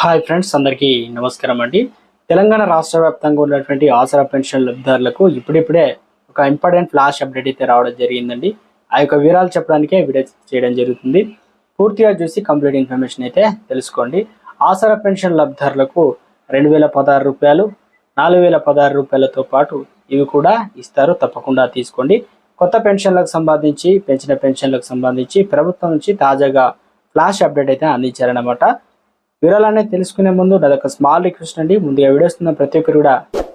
Hi friends అందరికీ నమస్కారం అండి. తెలంగాణ రాష్ట్ర వ్యాప్తంగా ఉన్నటువంటి ఆసరా పెన్షన్ లబ్ధిదారులకు ఇప్పుడిప్పుడే ఒక ఇంపార్టెంట్ ఫ్లాష్ అప్డేట్ అయితే రావడం జరిగిందండి. ఆ యొక్క వివరాలు చెప్పడానికే వీడియో చేయడం జరుగుతుంది. పూర్తిగా చూసి కంప్లీట్ ఇన్ఫర్మేషన్ అయితే తెలుసుకోండి. ఆసరా పెన్షన్ లబ్ధిదారులకు రెండు వేల పదహారు రూపాయలు నాలుగు వేల పదహారు రూపాయలతో పాటు ఇవి కూడా ఇస్తారు. తప్పకుండా తీసుకోండి. కొత్త పెన్షన్లకు సంబంధించి పెంచిన పెన్షన్లకు సంబంధించి ప్రభుత్వం నుంచి తాజాగా ఫ్లాష్ అప్డేట్ అయితే అందించారనమాట వివరాలనే తెలుసుకునే ముందు నాదొక స్మాల్ రిక్వెస్ట్ అండి. ముందుగా వీడియోస్ ఉన్న ప్రతి ఒక్కరు కూడా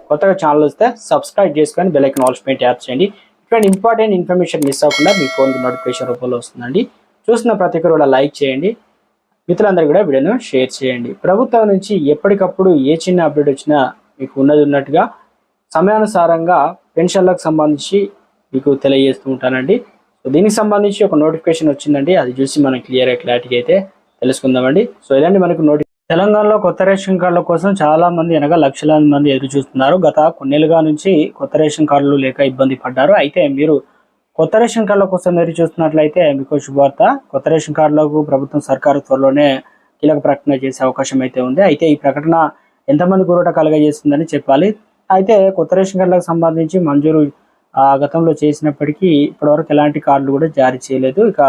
కొత్తగా ఛానల్ వస్తే సబ్స్క్రైబ్ చేసుకొని బెల్ ఐకన్ ఆల్స్ పై చేయండి. ఇటువంటి ఇంపార్టెంట్ ఇన్ఫర్మేషన్ మిస్ అవ్వకుండా మీ ఫోన్ నోటిఫికేషన్ రూపంలో వస్తుందండి. చూస్తున్న ప్రతి ఒక్కరు కూడా లైక్ చేయండి. మిత్రులందరూ కూడా వీడియోను షేర్ చేయండి. ప్రభుత్వం నుంచి ఎప్పటికప్పుడు ఏ చిన్న అప్డేట్ వచ్చినా మీకు ఉన్నది ఉన్నట్టుగా సమయానుసారంగా పెన్షన్లకు సంబంధించి మీకు తెలియజేస్తూ ఉంటానండి. సో దీనికి సంబంధించి ఒక నోటిఫికేషన్ వచ్చిందండి. అది చూసి మనం క్లియర్గా క్లారిటీ అయితే తెలుసుకుందామండి. సో ఇలాంటి మనకు నోటి తెలంగాణలో కొత్త రేషన్ కార్డుల కోసం చాలా మంది అనగా లక్షలాది మంది ఎదురు చూస్తున్నారు. గత కొన్నేళ్ళుగా నుంచి కొత్త రేషన్ కార్డులు లేక ఇబ్బంది పడ్డారు. అయితే మీరు కొత్త రేషన్ కార్డుల కోసం ఎదురు చూస్తున్నట్లయితే మీకు శుభార్త కొత్త రేషన్ కార్డులకు ప్రభుత్వం సర్కారు త్వరలోనే కీలక ప్రకటన చేసే అవకాశం అయితే ఉంది. అయితే ఈ ప్రకటన ఎంతమంది గురట కలగజేస్తుందని చెప్పాలి. అయితే కొత్త రేషన్ కార్డులకు సంబంధించి మంజూరు ఆ, గతంలో చేసినప్పటికీ ఇప్పటివరకు ఎలాంటి కార్డులు కూడా జారీ చేయలేదు. ఇక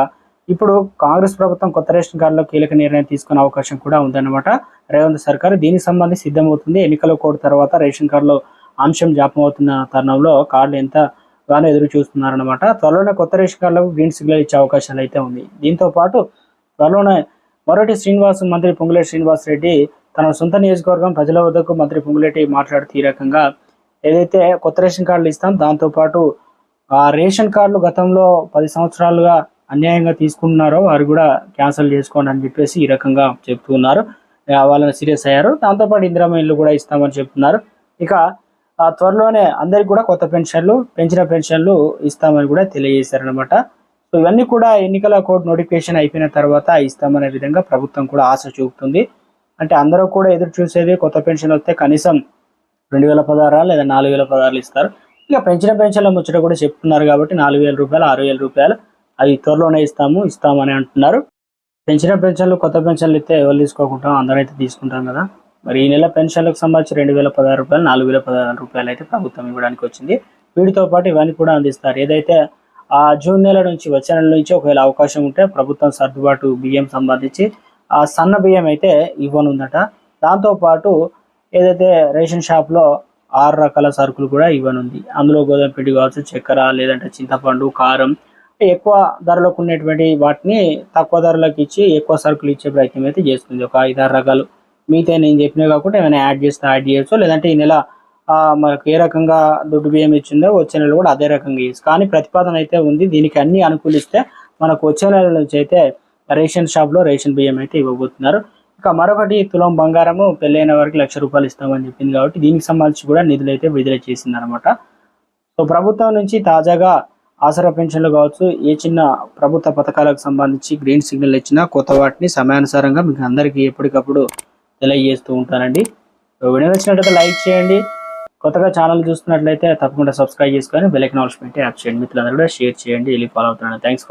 ఇప్పుడు కాంగ్రెస్ ప్రభుత్వం కొత్త రేషన్ కార్డులో కీలక నిర్ణయం తీసుకునే అవకాశం కూడా ఉందన్నమాట. రేవంత్ సర్కార్ దీనికి సంబంధించి సిద్ధమవుతుంది. ఎన్నికల కోడ్ తర్వాత రేషన్ కార్డులో అంశం జాపం అవుతున్న తరుణంలో కార్డులు ఎంత గానో ఎదురు చూస్తున్నారనమాట త్వరలోనే కొత్త రేషన్ కార్డులకు గ్రీన్ సిగ్నల్ ఇచ్చే అవకాశాలు అయితే ఉంది. దీంతో పాటు త్వరలోనే మరొకటి శ్రీనివాస్ మంత్రి పొంగులేటి శ్రీనివాస్ రెడ్డి తన సొంత నియోజకవర్గం ప్రజల వద్దకు మంత్రి పొంగులేటి మాట్లాడుతూ ఈ రకంగా ఏదైతే కొత్త రేషన్ కార్డులు ఇస్తాం దాంతోపాటు ఆ రేషన్ కార్డులు గతంలో పది సంవత్సరాలుగా అన్యాయంగా తీసుకుంటున్నారో వారు కూడా క్యాన్సిల్ చేసుకోండి అని చెప్పేసి ఈ రకంగా చెప్తున్నారు వాళ్ళని సీరియస్ అయ్యారు. దాంతోపాటు ఇందిరామ ఇల్లు కూడా ఇస్తామని చెప్తున్నారు. ఇక ఆ, త్వరలోనే అందరికి కూడా కొత్త పెన్షన్లు పెంచిన పెన్షన్లు ఇస్తామని కూడా తెలియజేశారనమాట సో ఇవన్నీ కూడా ఎన్నికల కోడ్ నోటిఫికేషన్ అయిపోయిన తర్వాత ఇస్తామనే విధంగా ప్రభుత్వం కూడా ఆశ చూపుతుంది. అంటే అందరూ కూడా ఎదురు చూసేది కొత్త పెన్షన్ వస్తే కనీసం రెండు వేల పదహారా లేదా నాలుగు వేల పదహారులు ఇస్తారు. ఇక పెంచిన పెన్షన్ల ముచ్చట కూడా చెప్తున్నారు కాబట్టి నాలుగు వేల రూపాయలు ఆరు వేల రూపాయలు అవి త్వరలోనే ఇస్తాము ఇస్తామని అంటున్నారు. పెంచిన పెన్షన్లు కొత్త పెన్షన్లు ఇస్తే ఎవరు తీసుకోకుంటాం అందరైతే తీసుకుంటాం కదా. మరి ఈ నెల పెన్షన్లకు సంబంధించి రెండు వేల పదహారు రూపాయలు నాలుగు వేల పదహారు రూపాయలు అయితే ప్రభుత్వం ఇవ్వడానికి వచ్చింది. వీటితో పాటు ఇవన్నీ కూడా అందిస్తారు. ఏదైతే ఆ జూన్ నెల నుంచి వచ్చే నెల నుంచి ఒకవేళ అవకాశం ఉంటే ప్రభుత్వం సర్దుబాటు బియ్యం సంబంధించి ఆ సన్న బియ్యం అయితే ఇవ్వనుందట. దాంతోపాటు ఏదైతే రేషన్ షాప్లో ఆరు రకాల సరుకులు కూడా ఇవ్వనుంది. అందులో గోధుమ పిండి కావచ్చు చక్కెర లేదంటే చింతపండు కారం ఎక్కువ ధరలకు ఉన్నటువంటి వాటిని తక్కువ ధరలకు ఇచ్చి ఎక్కువ సరుకులు ఇచ్చే ప్రయత్నం అయితే చేస్తుంది. ఒక ఐదారు రకాలు. మిగతా నేను చెప్పినవి కాకుండా ఏమైనా యాడ్ చేస్తే యాడ్ చేయొచ్చు. లేదంటే ఈ నెల మనకు ఏ రకంగా దుడ్డు బియ్యం ఇచ్చిందో వచ్చే నెల కూడా అదే రకంగా ఇచ్చు కానీ ప్రతిపాదన అయితే ఉంది. దీనికి అన్ని అనుకూలిస్తే మనకు వచ్చే నెల నుంచి అయితే రేషన్ షాప్లో రేషన్ బియ్యం అయితే ఇవ్వబోతున్నారు. ఇక మరొకటి తులం బంగారము పెళ్ళైన వారికి లక్ష రూపాయలు ఇస్తామని చెప్పింది కాబట్టి దీనికి సంబంధించి కూడా నిధులు అయితే విడుదల చేసింది అనమాట సో ప్రభుత్వం నుంచి తాజాగా ఆసరా పెన్షన్లు కావచ్చు ఏ చిన్న ప్రభుత్వ పథకాలకు సంబంధించి గ్రీన్ సిగ్నల్ ఇచ్చినా కొత్త వాటిని సమయానుసారంగా మీకు అందరికీ ఎప్పటికప్పుడు తెలియజేస్తూ ఉంటానండి. వీడియో నచ్చినట్లయితే లైక్ చేయండి. కొత్తగా ఛానల్ చూస్తున్నట్లయితే తప్పకుండా సబ్స్క్రైబ్ చేసుకొని బెల్ ఎక్నాలజ్మెంట్ యాప్ చేయండి. మిత్రులందరూ కూడా షేర్ చేయండి. వెళ్ళి ఫాలో అవుతున్నాను థ్యాంక్స్